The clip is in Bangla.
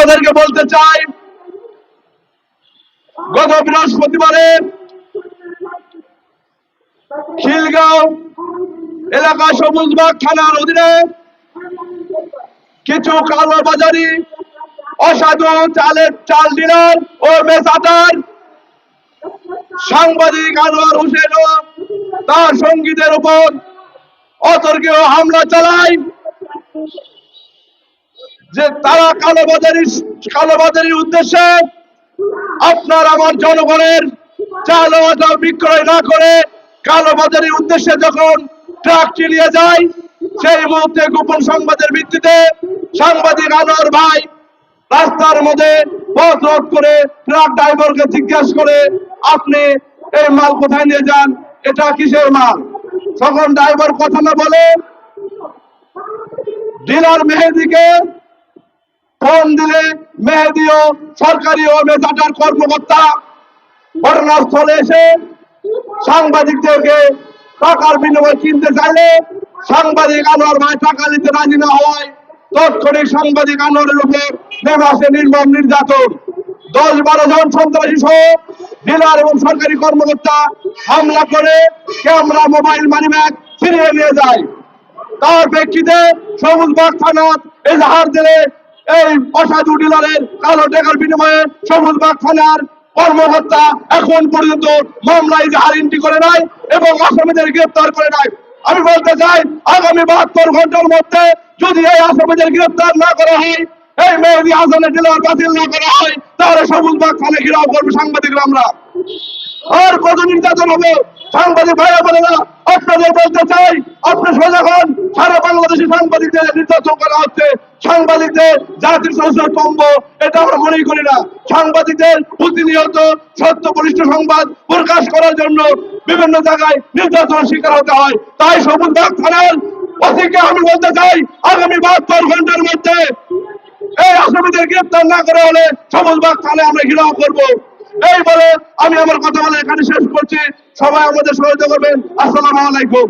আপনাদেরকে বলতে চাই, গত বৃহস্পতিবারে খিলগাঁও এলাকা সবুজবাগ থানার অধীনে কিছু কালো বাজারি অসাধু চালের চাল ডিলার ও মেসাটার সাংবাদিক আনোয়ার হোসেন তার সঙ্গীদের উপর অতর্কীয় হামলা চালায়। যে তারা কালোবাজারি কালোবাজারির উদ্দেশ্যে আপনার আমার জনগণের চাল ডাল বিক্রয় না করে কালোবাজারির উদ্দেশ্যে যখন ট্রাক নিয়ে যায়, সেই মুহূর্তে গোপন সংবাদের ভিত্তিতে সাংবাদিক আনোয়ার ভাই রাস্তার মধ্যে পথ রোধ করে ট্রাক ড্রাইভারকে জিজ্ঞাসা করে, আপনি এই মাল কোথায় নিয়ে যান? এটা কিসের মাল? তখন ড্রাইভার কথা না বলে ডিলার মেহেদিকে ফোন দিলে মেহেদি ও সরকারি ও মেজাটার কর্মকর্তা ঘটনাস্থলে এসে সাংবাদিকদেরকে টাকার বিনিময়ে কিনতে চাইলে সাংবাদিক আনোয়ার ভাই টাকা নিতে রাজি না হওয়ায় তৎক্ষণিক সাংবাদিক আনোয়ারের উপর নেমে আসে নির্মম নির্যাতন। দশ বারো জন সন্ত্রাসী সহ ডিলার এবং সরকারি কর্মকর্তা হামলা করে ক্যামেরা, মোবাইল মানিব্যাগ ছিনিয়ে নিয়ে যায়। তার প্রেক্ষিতে সবুজবাগ থানা এজাহার দিলে এই অসাধু ডিলারের কালো টাকার বিনিময়ে সবুজবাগ থানার কর্মকর্তা এখন পর্যন্ত মামলা এজাহার এন্ট্রি করে নাই এবং আসামিদের গ্রেপ্তার করে নাই। আমি বলতে চাই, আগামী বাহাত্তর ঘণ্টার মধ্যে যদি এই আসামিদের গ্রেপ্তার না করা হয়, এই মেহেদি হাসানের ডিলার বাতিল না করা হয়, তাহলে সবুজ সবুজবাগ থানা ঘেরাও করবে সাংবাদিকরা আমরা। আর কত নির্যাতন হবে? সাংবাদিক ভাইরা বলে আপনাদের বলতে চাই আপনি সজাগ হন সারা বাংলাদেশে সাংবাদিকদের নির্যাতন করা হচ্ছে। সাংবাদিকদের জাতির সংসদ স্তম্ভ এটা আমরা মনেই করি না। সাংবাদিকদের প্রতিনিয়ত সত্য পরিষ্ঠ সংবাদ প্রকাশ করার জন্য বিভিন্ন জায়গায় নির্যাতনের শিকার হতে হয়। তাই সবুজ বাগ থানার ওসিকে আমি বলতে চাই, আগামী বাহাত্তর ঘণ্টার মধ্যে এই আসামিদের গ্রেপ্তার না করা হলে সবুজবাগ থানায় আমরা ঘিরাও করব। এই বলে আমি আমার কথা বলে এখানে শেষ করছি। সবাই আমাদের সহযোগিতা করবেন। আসসালামু আলাইকুম।